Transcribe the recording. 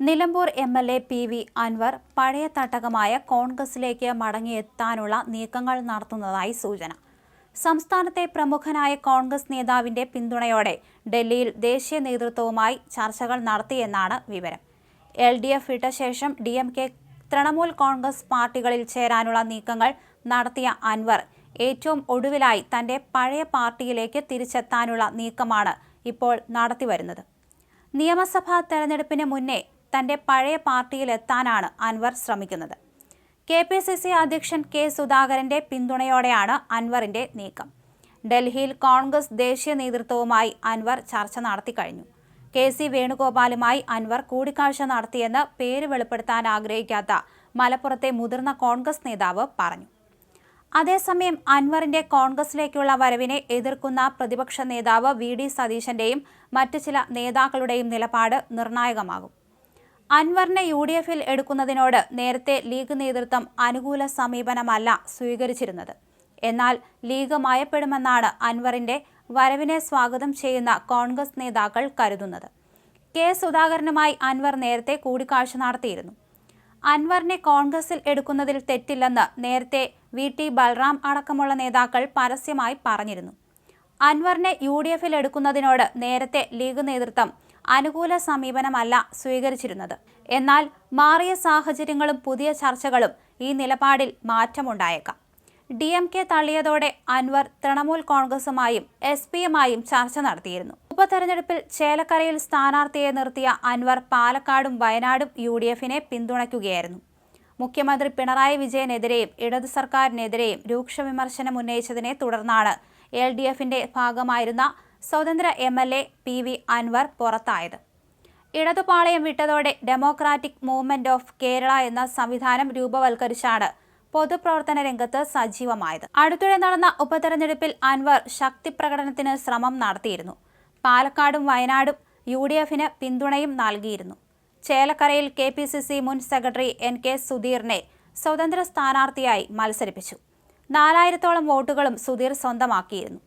Nilambur M L A P V Anwar പഴയ തട്ടകമായ കോൺഗ്രസിലേക്ക് മടങ്ങിയെത്താനുള്ള നീക്കങ്ങൾ നടത്തുന്നതായി സൂചന. സംസ്ഥാനത്തെ പ്രമുഖനായ കോൺഗ്രസ് നേതാവിന്റെ പിന്തുണയോടെ ഡൽഹിയിൽ ദേശീയ നേതൃത്വവുമായി ചർച്ചകൾ നടത്തിയെന്നാണ് വിവരം. എൽ ഡി എഫ് ഇട്ട ശേഷം D M K Trinamool Congress പാർട്ടികളിൽ ചേരാനുള്ള നീക്കങ്ങൾ നടത്തിയ അൻവർ ഏറ്റവും ഒടുവിലായി തന്റെ പഴയ പാർട്ടിയിലേക്ക് തിരിച്ചെത്താനുള്ള നീക്കമാണ് ഇപ്പോൾ നടത്തിവരുന്നത്. നിയമസഭാ തെരഞ്ഞെടുപ്പിന് മുന്നേ തന്റെ പഴയ പാർട്ടിയിലെത്താനാണ് അൻവർ ശ്രമിക്കുന്നത്. കെ പി സി സി അധ്യക്ഷൻ കെ സുധാകരന്റെ പിന്തുണയോടെയാണ് അൻവറിന്റെ നീക്കം. ഡൽഹിയിൽ കോൺഗ്രസ് ദേശീയ നേതൃത്വവുമായി അൻവർ ചർച്ച നടത്തിക്കഴിഞ്ഞു കെ സി വേണുഗോപാലുമായി അൻവർ കൂടിക്കാഴ്ച നടത്തിയെന്ന് പേര് വെളിപ്പെടുത്താൻ ആഗ്രഹിക്കാത്ത മലപ്പുറത്തെ മുതിർന്ന കോൺഗ്രസ് നേതാവ് പറഞ്ഞു. അതേസമയം അൻവറിന്റെ കോൺഗ്രസിലേക്കുള്ള വരവിനെ എതിർക്കുന്ന പ്രതിപക്ഷ നേതാവ് വി ഡി സതീശന്റെയും മറ്റു ചില നേതാക്കളുടെയും നിലപാട് നിർണായകമാകും. അൻവറിനെ യു ഡി എഫിൽ എടുക്കുന്നതിനോട് നേരത്തെ ലീഗ് നേതൃത്വം അനുകൂല സമീപനമല്ല സ്വീകരിച്ചിരുന്നത്. എന്നാൽ ലീഗ് മയപ്പെടുമെന്നാണ് അൻവറിന്റെ വരവിനെ സ്വാഗതം ചെയ്യുന്ന കോൺഗ്രസ് നേതാക്കൾ കരുതുന്നത്. കെ സുധാകരനുമായി അൻവർ നേരത്തെ കൂടിക്കാഴ്ച നടത്തിയിരുന്നു. അൻവറിനെ കോൺഗ്രസിൽ എടുക്കുന്നതിൽ തെറ്റില്ലെന്ന് നേരത്തെ വി ടി ബൽറാം അടക്കമുള്ള നേതാക്കൾ പരസ്യമായി പറഞ്ഞിരുന്നു. അൻവറിനെ യു ഡി എഫിൽ എടുക്കുന്നതിനോട് നേരത്തെ ലീഗ് നേതൃത്വം അനുകൂല സമീപനമല്ല സ്വീകരിച്ചിരുന്നത്. എന്നാൽ മാറിയ സാഹചര്യങ്ങളും പുതിയ ചർച്ചകളും ഈ നിലപാടിൽ മാറ്റമുണ്ടായേക്കാം. ഡി എം കെ തള്ളിയതോടെ അൻവർ തൃണമൂൽ കോൺഗ്രസുമായും എസ് പിയുമായും ചർച്ച നടത്തിയിരുന്നു. ഉപതെരഞ്ഞെടുപ്പിൽ ചേലക്കരയിൽ സ്ഥാനാർത്ഥിയെ നിർത്തിയ അൻവർ പാലക്കാടും വയനാടും യു ഡി എഫിനെ പിന്തുണയ്ക്കുകയായിരുന്നു. മുഖ്യമന്ത്രി പിണറായി വിജയനെതിരെയും ഇടത് സർക്കാരിനെതിരെയും രൂക്ഷ വിമർശനം ഉന്നയിച്ചതിനെ തുടർന്നാണ് എൽ ഡി എഫിന്റെ ഭാഗമായിരുന്ന സ്വതന്ത്ര M L A P V Anvar പുറത്തായത്. ഇടതുപാളയം വിട്ടതോടെ ഡെമോക്രാറ്റിക് മൂവ്മെന്റ് ഓഫ് കേരള എന്ന സംവിധാനം രൂപവൽക്കരിച്ചാണ് പൊതുപ്രവർത്തന രംഗത്ത് സജീവമായത്. അടുത്തിടെ നടന്ന ഉപതെരഞ്ഞെടുപ്പിൽ അൻവർ ശക്തി പ്രകടനത്തിന് ശ്രമം നടത്തിയിരുന്നു. പാലക്കാടും വയനാടും യു ഡി എഫിന് പിന്തുണയും നൽകിയിരുന്നു. ചേലക്കരയിൽ കെ പി സി സി മുൻ സെക്രട്ടറി എൻ കെ സുധീറിനെ സ്വതന്ത്ര സ്ഥാനാർത്ഥിയായി മത്സരിപ്പിച്ചു. നാലായിരത്തോളം വോട്ടുകളും സുധീർ സ്വന്തമാക്കിയിരുന്നു.